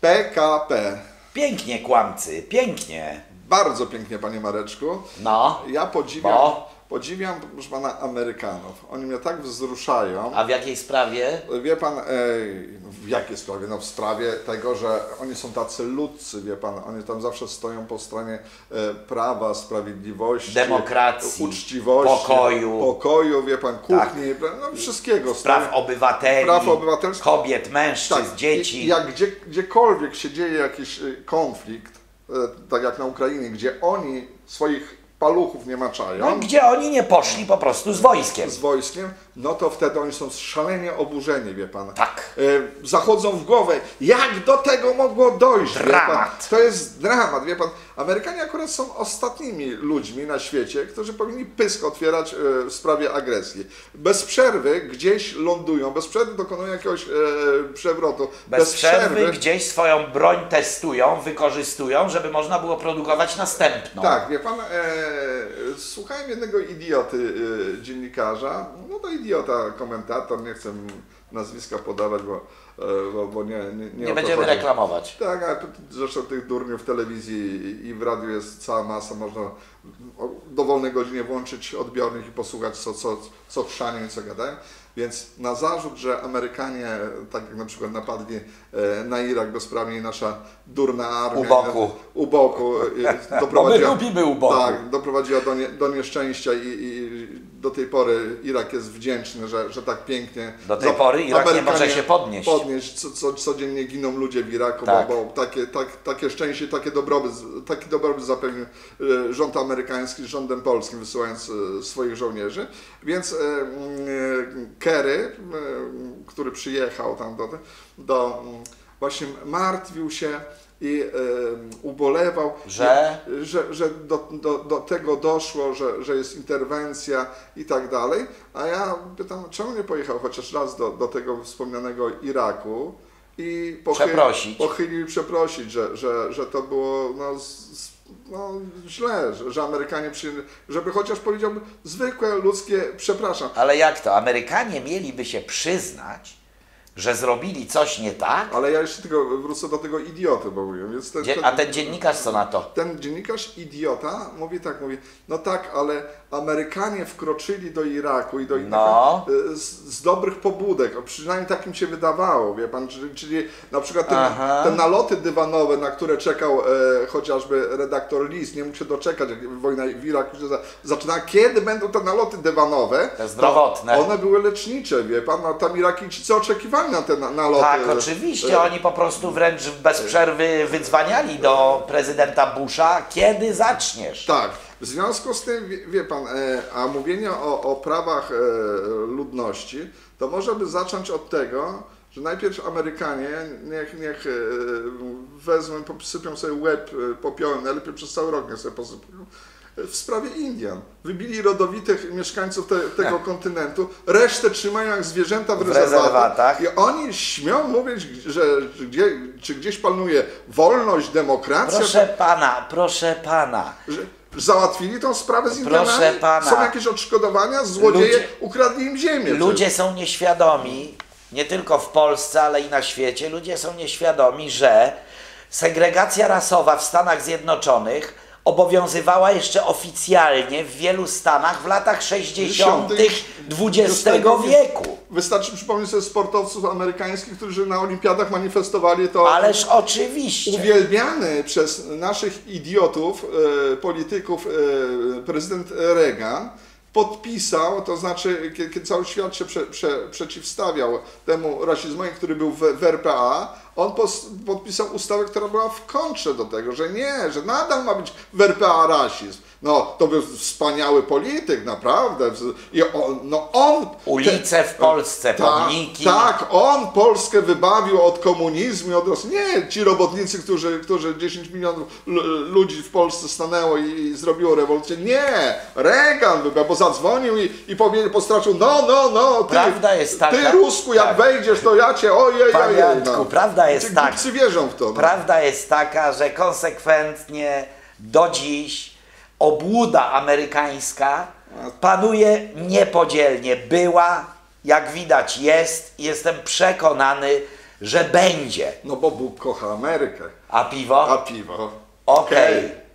PKP. Pięknie, kłamcy, pięknie. Bardzo pięknie, panie Mareczku. No, Ja podziwiam, Bo? podziwiam, proszę pana, Amerykanów. Oni mnie tak wzruszają. a w jakiej sprawie? Wie pan, e, w jakiej sprawie? No w sprawie tego, że oni są tacy ludcy, wie pan, oni tam zawsze stoją po stronie e, prawa, sprawiedliwości, Demokracji, uczciwości, pokoju. pokoju, wie pan, kuchni, no wszystkiego. Praw stoją. obywateli, Praw obywatelskich. kobiet, mężczyzn, Tak, dzieci. i Jak gdzie, gdziekolwiek się dzieje jakiś y, konflikt, tak jak na Ukrainie, gdzie oni swoich paluchów nie maczają, No, gdzie oni nie poszli po prostu z wojskiem. z wojskiem, no to wtedy oni są szalenie oburzeni, wie pan. Tak. E, Zachodzą w głowę, jak do tego mogło dojść. Dramat. To jest dramat, wie pan. Amerykanie akurat są ostatnimi ludźmi na świecie, którzy powinni pysk otwierać e, w sprawie agresji. Bez przerwy gdzieś lądują, bez przerwy dokonują jakiegoś e, przewrotu. Bez, przerwy, gdzieś swoją broń testują, wykorzystują, żeby można było produkować następną. Tak, wie pan, e, słuchałem jednego idioty e, dziennikarza, no to idiota komentator, nie chcę nazwiska podawać, bo, e, bo, bo nie, nie, nie, Nie będziemy chodzi. reklamować. Tak, a zresztą tych durniów w telewizji i w radiu jest cała masa, można dowolnej godzinie włączyć odbiornik i posłuchać co, co, co chrzanią i co gadają. Więc na zarzut, że Amerykanie, tak jak na przykład napadli e, na Irak bezprawnie nasza durna armia... U boku. U boku. e, Bo doprowadziła- my lubimy u boku. Tak, doprowadziła do, nie, do nieszczęścia i, i do tej pory Irak jest wdzięczny, że, że tak pięknie... Do tej pory Irak nie Amerykanie może się podnieść. podnieść co, co, codziennie giną ludzie w Iraku, Tak. bo, bo takie, tak, takie szczęście, takie dobrobyt, taki dobrobyt zapewnił e, rząd amerykański z rządem polskim, wysyłając e, swoich żołnierzy. Więc e, mm, Kerry, który przyjechał tam do, do właśnie martwił się i e, ubolewał, Że? że, że do, do, do tego doszło, że, że jest interwencja i tak dalej. A ja pytam, czemu nie pojechał chociaż raz do, do tego wspomnianego Iraku i Przeprosić. pochylił i przeprosić, że, że, że to było no, z, no, źle, że, że Amerykanie przyjęli, żeby chociaż powiedział zwykłe ludzkie przepraszam. Ale jak to? Amerykanie mieliby się przyznać, że zrobili coś nie tak, Ale ja jeszcze tylko wrócę do tego idioty, bo mówię, więc ten, Dzie- a ten dziennikarz co na to? ten dziennikarz idiota mówi tak, mówi, no tak, ale Amerykanie wkroczyli do Iraku i do innych No. e, z, z dobrych pobudek, o, przynajmniej takim się wydawało, wie pan, czyli, czyli na przykład te, Aha. te naloty dywanowe, na które czekał e, chociażby redaktor Lis, nie mógł się doczekać, jak wojna w Iraku się za, zaczyna, kiedy będą te naloty dywanowe, Te zdrowotne. One były lecznicze, wie pan, a tam Irakijczycy oczekiwali na te na, naloty. Tak, oczywiście, E, oni po prostu wręcz bez przerwy wydzwaniali do prezydenta Busha, kiedy zaczniesz. Tak. W związku z tym, wie, wie pan, e, a mówienie o, o prawach e, ludności, to może by zacząć od tego, że najpierw Amerykanie niech, niech wezmą, posypią sobie łeb popiołem, najlepiej przez cały rok niech sobie posypią, w sprawie Indian. Wybili rodowitych mieszkańców te, tego kontynentu, resztę trzymają jak zwierzęta w, W rezerwatach. I oni śmią mówić, że, gdzie, czy gdzieś panuje wolność, demokracja. Proszę pana, proszę pana. Że załatwili tą sprawę z Indianami? Proszę pana. Są jakieś odszkodowania? Złodzieje Ludzie- ukradli im ziemię. Ludzie są nieświadomi, nie tylko w Polsce, ale i na świecie, ludzie są nieświadomi, że segregacja rasowa w Stanach Zjednoczonych obowiązywała jeszcze oficjalnie w wielu stanach w latach 60. XX wieku. Wystarczy przypomnieć sobie sportowców amerykańskich, którzy na olimpiadach manifestowali to. Ależ oczywiście. Uwielbiany przez naszych idiotów, e, polityków e, prezydent Reagan podpisał, to znaczy kie- kiedy cały świat się prze, prze, przeciwstawiał temu rasizmowi, który był w, w RPA, on podpisał ustawę, która była w kontrze do tego, że nie, że nadal ma być w RPA rasizm. No, to był wspaniały polityk, naprawdę. I on, no on... Ulice w Polsce, Tak, pomniki. Tak, on Polskę wybawił od komunizmu i od Rosji. Nie ci robotnicy, którzy, którzy 10 milionów ludzi w Polsce stanęło i, i zrobiło rewolucję. Nie, Reagan wybawił, bo zadzwonił i, i powiedział, postraczył, no, no, no, ty, Prawda jest taka- ty Rusku, jak tak. wejdziesz, to ja cię, ojej, ojej. Antku, prawda jest taka. głupcy wierzą w to. No. Prawda jest taka, że konsekwentnie do dziś obłuda amerykańska panuje niepodzielnie. Była, jak widać jest i jestem przekonany, że będzie. No bo Bóg kocha Amerykę, A piwo? a piwo. Okej. Okej.